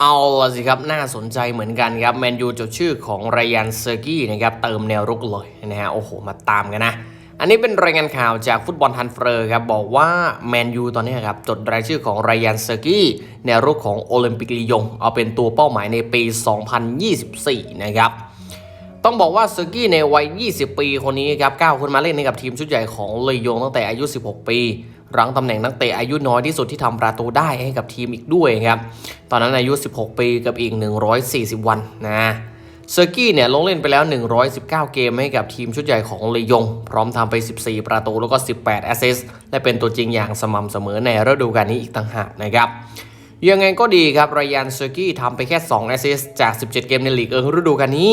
เอาละสิครับน่าสนใจเหมือนกันครับแมนยูจดชื่อของไรยันเซอร์กี้นะครับเติมแนวรุกเลยนะฮะโอ้โห มาตามกันนะ อันนี้เป็นรายงานข่าวจากฟุตบอลทันเฟอร์ครับบอกว่าแมนยูตอนนี้ครับจดรายชื่อของไรยันเซอร์กี้แนวรุกของโอลิมปิกลียง เอาเป็นตัวเป้าหมายในปี 2024 นะครับ ต้องบอกว่าเซอร์กี้ในวัย 20 ปีคนนี้ครับก้าวขึ้นมาเล่นให้กับทีมชุดใหญ่ของเลยยงตั้งแต่อายุ 16 ปีรั้งตำแหน่งนักเตะอายุน้อยที่สุดที่ทำประตูได้ให้กับทีมอีกด้วยครับ ตอนนั้นอายุ 16 ปีกับอีก 140 วันนะเซอร์กี้เนี่ยลงเล่นไปแล้ว 119 เกมให้กับทีมชุดใหญ่ของเลยยงพร้อมทำไป 14 ประตูแล้วก็ 18 แอสซิสต์และเป็นตัวจริงอย่างสม่ำเสมอในฤดูกาลนี้อีกต่างหากนะครับยังไงก็ดีครับรยันเซอร์กี้ทำไปแค่ 2 แอสซิสต์จาก 17 เกมในลีกเอิงฤดูกาลนี้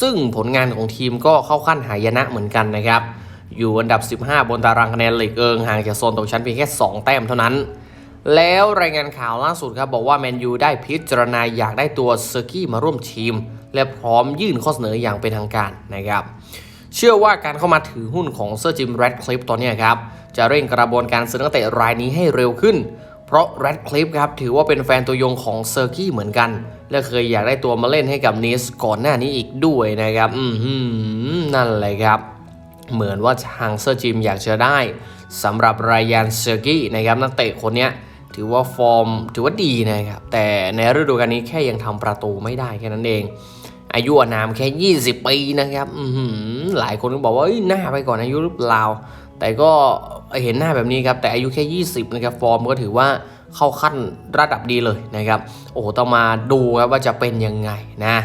ซึ่งผลงานของทีมก็เข้าขั้นหายนะเหมือนกันนะครับ อยู่อันดับ 15 บนตารางคะแนนลีกเอิงห่างจากโซนตกชั้นเพียงแค่ 2 แต้มเท่านั้น แล้วรายงานข่าวล่าสุดครับบอกว่าแมนยูได้พิจารณาอยากได้ตัวเซอร์กี้มาร่วมทีม และพร้อมยื่นข้อเสนออย่างเป็นทางการนะครับ เชื่อว่าการเข้ามาถือหุ้นของเซอร์จิมแรดคลิฟตอนนี้ครับจะเร่งกระบวนการซื้อนักเตะรายนี้ให้เร็วขึ้น เพราะแรดคลิฟครับถือว่าเป็นแฟนตัวยงของเซอร์กี้เหมือนกัน และเคยอยากได้ตัวมาเล่นให้กับนิสก่อนหน้านี้อีกด้วยนะครับ อืมนั่นเลยครับ เหมือนว่าทางเซอร์จิมอยากจะได้สำหรับรายานเซอร์กี้นะครับนักเตะคนนี้ถือว่าฟอร์มถือว่าดีนะครับ แต่ในฤดูกาลนี้แค่ยังทำประตูไม่ได้แค่นั้นเอง อายุอานามแค่ 20 ปีนะครับหลายคนก็บอกว่าเอ้ยหน้าไปก่อนอายุหรือเปล่า แต่ก็เห็นหน้าแบบนี้ครับแต่อายุแค่ 20นะครับฟอร์มก็ถือว่าเข้าขั้นระดับดีเลยนะครับโอ้โหต้องมาดูครับว่าจะเป็นยังไงนะ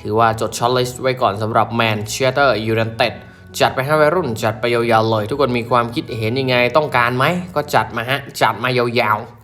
ถือว่าจดช็อตลิสต์ไว้ก่อนสำหรับแมนเชสเตอร์ยูไนเต็ดจัดไปให้วัยรุ่น จัดไปยาวๆเลย ทุกคนมีความคิดเห็นยังไงต้องการไหมก็จัดมาฮะจัดมายาวๆ